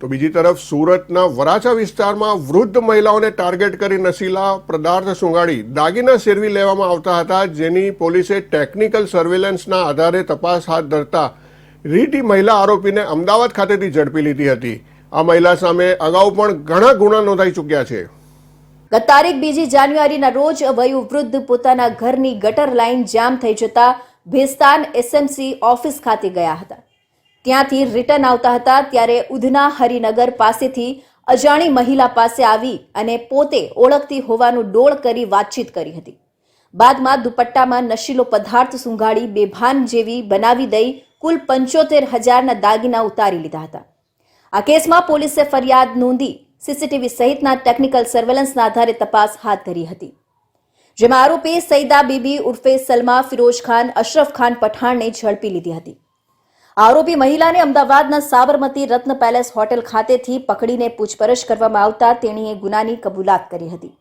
તો બીજી તરફ સુરતના વરાછા વિસ્તારમાં વૃદ્ધ મહિલાઓને ટાર્ગેટ કરી નશીલા પદાર્થ સુંગાડી દાગીના સેરવી લેવામાં આવતા હતા, જેની પોલીસે ટેકનિકલ સર્વેલન્સના આધારે તપાસ હાથ ધરતા રીટી મહિલા આરોપીને અમદાવાદ ખાતેથી ઝડપી લીધી હતી. આ મહિલા સામે અગાઉ પણ ઘણા ગુના નોંધાઈ ચૂક્યા છે. ગત તારીખ બીજી જાન્યુઆરીના રોજ વયોવૃદ્ધ પોતાના ઘરની ગટર લાઇન જામ થઈ જતા ભેસ્તાન એસએમસી ઓફિસ ખાતે ગયા હતા. ત્યાંથી રિટર્ન આવતા હતા ત્યારે ઉધના હરિનગર પાસેથી અજાણી મહિલા પાસે આવી અને પોતે ઓળખતી હોવાનું ડોળ કરી વાતચીત કરી હતી. બાદમાં દુપટ્ટામાં નશીલો પદાર્થ સુંઘાડી બેભાન જેવી બનાવી દઈ કુલ પંચોતેર હજારના દાગીના ઉતારી લીધા હતા. આ કેસમાં પોલીસે ફરિયાદ નોંધી સીસીટીવી સહિતના ટેકનિકલ સર્વેલન્સના આધારે તપાસ હાથ ધરી હતી. જેમાં આરોપી સૈદા બીબી ઉર્ફે સલમા ફિરોજ ખાન, અશરફ ખાન પઠાણને ઝડપી લીધી હતી. આરોપી મહિલાને અમદાવાદના સાબરમતી રત્ન પેલેસ હોટેલ ખાતેથી પકડીને પૂછપરછ કરવામાં આવતા તેણીએ ગુનાની કબૂલાત કરી હતી.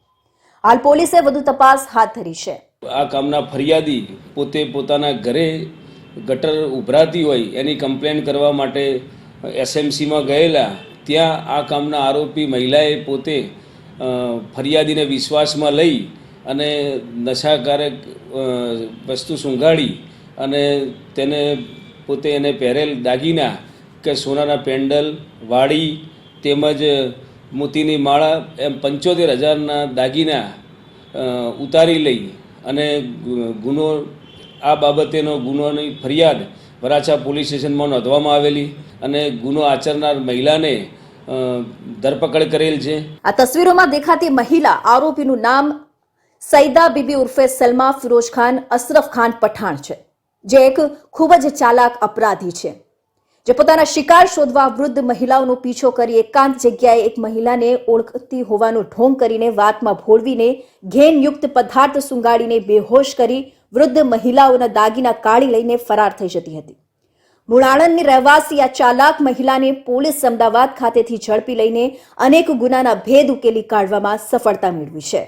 હાલ પોલીસે વધુ તપાસ હાથ ધરી છે. આ કામના ફરિયાદી પોતે પોતાના ઘરે ગટર ઉભરાતી હોય એની કમ્પ્લેન કરવા માટે એસએમસીમાં ગયેલા, ત્યાં આ કામના આરોપી મહિલાએ પોતે ફરિયાદીને વિશ્વાસમાં લઈ અને નશાકારક વસ્તુ સૂંઘાડી અને તેને પોતે એને પહેરેલ દાગીના કે સોનાના પેન્ડલ, વાડી તેમજ મોતીની માળા એમ પંચોતેર હજારના દાગીના ઉતારી લઈ અને ગુનો, આ બાબતેનો ગુનોની ફરિયાદ વરાછા પોલીસ સ્ટેશનમાં નોંધવામાં આવેલી અને ગુનો આચરનાર મહિલાને ધરપકડ કરેલ છે. આ તસવીરોમાં દેખાતી મહિલા આરોપીનું નામ સૈદા બીબી ઉર્ફે સલમા ફિરોજ ખાન, અશરફ ખાન પઠાણ છે. જે એક ખૂબ જ ચાલાક અપરાધી છે. જે પોતાના શિકાર શોધવા વૃદ્ધ મહિલાઓનો પીછો કરી એકાંત જગ્યાએ એક મહિલાને ઓળખતી હોવાનું ઢોંગ કરીને વાતમાં ભોળવીને ઘેનયુક્ત પદાર્થ સુંગાડીને બેહોશ કરી વૃદ્ધ મહિલાઓના દાગીના કાઢી લઈને ફરાર થઈ જતી હતી. મૂળાણંદની રહેવાસી આ ચાલાક મહિલાને પોલીસ અમદાવાદ ખાતેથી ઝડપી લઈને અનેક ગુનાના ભેદ ઉકેલી કાઢવામાં સફળતા મેળવી છે.